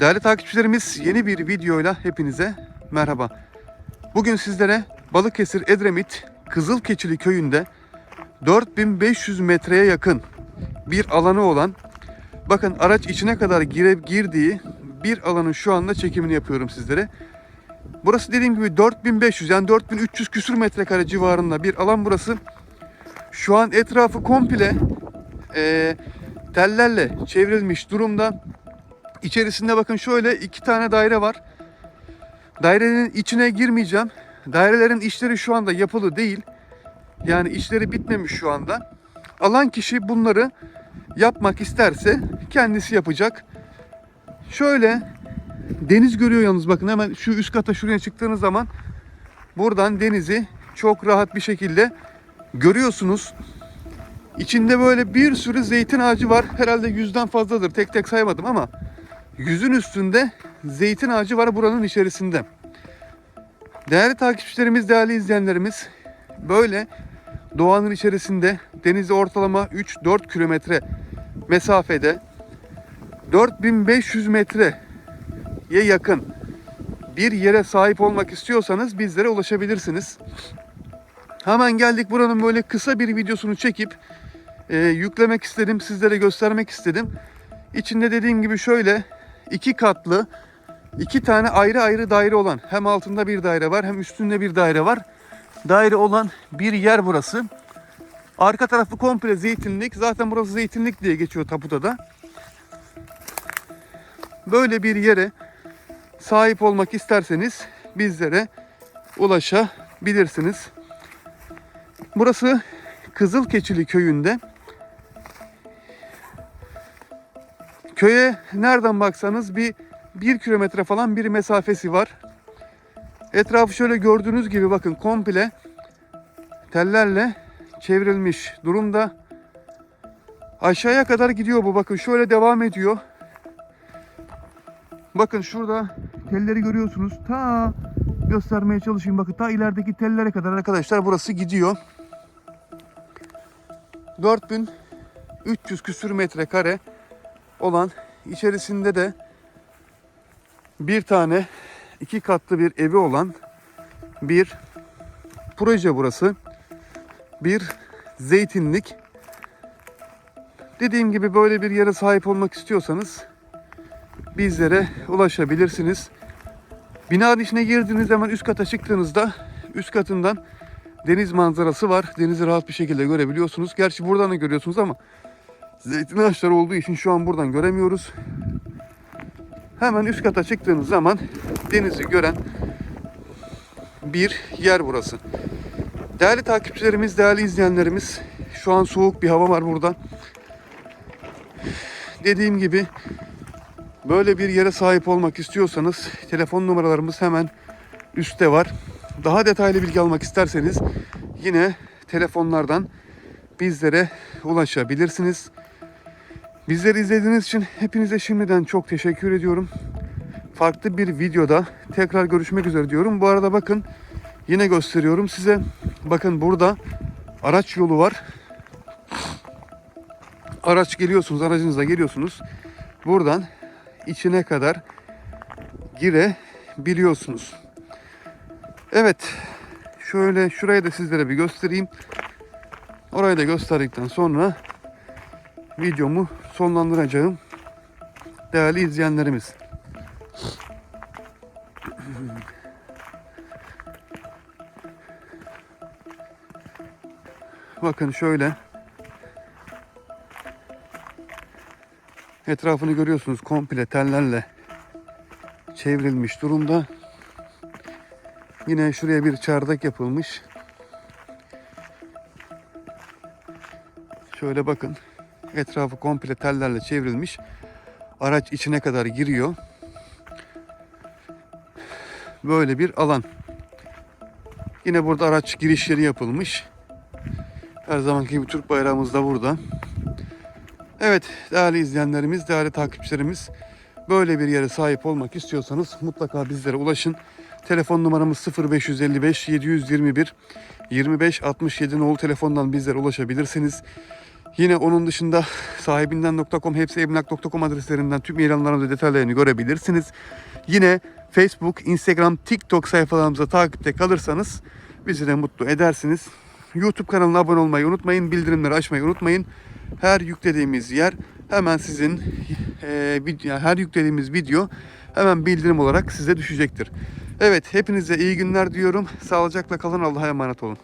Değerli takipçilerimiz yeni bir videoyla hepinize merhaba. Bugün sizlere Balıkesir Edremit Kızılkeçili köyünde 4500 metreye yakın bir alanı olan bakın araç içine kadar gire, girdiği bir alanın şu anda çekimini yapıyorum sizlere. Burası dediğim gibi 4500 yani 4300 küsür metrekare civarında bir alan burası. Şu an etrafı komple eee, tellerle çevrilmiş durumda. İçerisinde bakın şöyle iki tane daire var. Dairenin içine girmeyeceğim. Dairelerin işleri şu anda yapılı değil. Yani işleri bitmemiş şu anda. Alan kişi bunları yapmak isterse kendisi yapacak. Şöyle deniz görüyor yalnız bakın hemen şu üst kata şuraya çıktığınız zaman buradan denizi çok rahat bir şekilde görüyorsunuz. İçinde böyle bir sürü zeytin ağacı var. Herhalde yüzden fazladır. Tek tek saymadım ama yüzün üstünde zeytin ağacı var buranın içerisinde. Değerli takipçilerimiz, değerli izleyenlerimiz böyle doğanın içerisinde denize ortalama 3-4 kilometre mesafede 4500 metreye yakın bir yere sahip olmak istiyorsanız bizlere ulaşabilirsiniz. Hemen geldik buranın böyle kısa bir videosunu çekip e, yüklemek istedim, sizlere göstermek istedim. İçinde dediğim gibi şöyle iki katlı, iki tane ayrı ayrı daire olan, hem altında bir daire var hem üstünde bir daire var. Daire olan bir yer burası. Arka tarafı komple zeytinlik. Zaten burası zeytinlik diye geçiyor taputada. Böyle bir yere sahip olmak isterseniz bizlere ulaşabilirsiniz. Burası Kızılkeçili köyünde. Köye nereden baksanız bir bir kilometre falan bir mesafesi var. Etrafı şöyle gördüğünüz gibi bakın komple tellerle çevrilmiş durumda. Aşağıya kadar gidiyor bu bakın şöyle devam ediyor. Bakın şurada telleri görüyorsunuz. Ta göstermeye çalışayım bakın ta ilerideki tellere kadar arkadaşlar burası gidiyor. 4300 küsür metrekare olan içerisinde de bir tane iki katlı bir evi olan bir proje burası. Bir zeytinlik. Dediğim gibi böyle bir yere sahip olmak istiyorsanız bizlere ulaşabilirsiniz. Binanın içine girdiğiniz zaman üst kata çıktığınızda üst katından deniz manzarası var. Denizi rahat bir şekilde görebiliyorsunuz. Gerçi buradan da görüyorsunuz ama zeytin ağaçları olduğu için şu an buradan göremiyoruz. Hemen üst kata çıktığınız zaman denizi gören bir yer burası. Değerli takipçilerimiz, değerli izleyenlerimiz, şu an soğuk bir hava var burada. Dediğim gibi böyle bir yere sahip olmak istiyorsanız telefon numaralarımız hemen üstte var. Daha detaylı bilgi almak isterseniz yine telefonlardan bizlere ulaşabilirsiniz. Bizleri izlediğiniz için hepinize şimdiden çok teşekkür ediyorum. Farklı bir videoda tekrar görüşmek üzere diyorum. Bu arada bakın yine gösteriyorum size. Bakın burada araç yolu var. Araç geliyorsunuz, aracınızla geliyorsunuz. Buradan içine kadar girebiliyorsunuz. Evet. Şöyle şurayı da sizlere bir göstereyim. Orayı da gösterdikten sonra videomu sonlandıracağım. Değerli izleyenlerimiz. Bakın şöyle. Etrafını görüyorsunuz komple tellerle çevrilmiş durumda. Yine şuraya bir çardak yapılmış. Şöyle bakın. Etrafı komple tellerle çevrilmiş. Araç içine kadar giriyor. Böyle bir alan. Yine burada araç girişleri yapılmış. Her zamanki gibi Türk bayrağımız da burada. Evet değerli izleyenlerimiz, değerli takipçilerimiz böyle bir yere sahip olmak istiyorsanız mutlaka bizlere ulaşın. Telefon numaramız 0555 721 25 67 nolu telefondan bizlere ulaşabilirsiniz. Yine onun dışında sahibinden.com, hepsi emlak.com adreslerinden tüm ilanlarımızı detaylarını görebilirsiniz. Yine Facebook, Instagram, TikTok sayfalarımıza takipte kalırsanız bizi de mutlu edersiniz. YouTube kanalına abone olmayı unutmayın, bildirimleri açmayı unutmayın. Her yüklediğimiz yer hemen sizin video, her yüklediğimiz video hemen bildirim olarak size düşecektir. Evet, hepinize iyi günler diyorum. Sağlıcakla kalın, Allah'a emanet olun.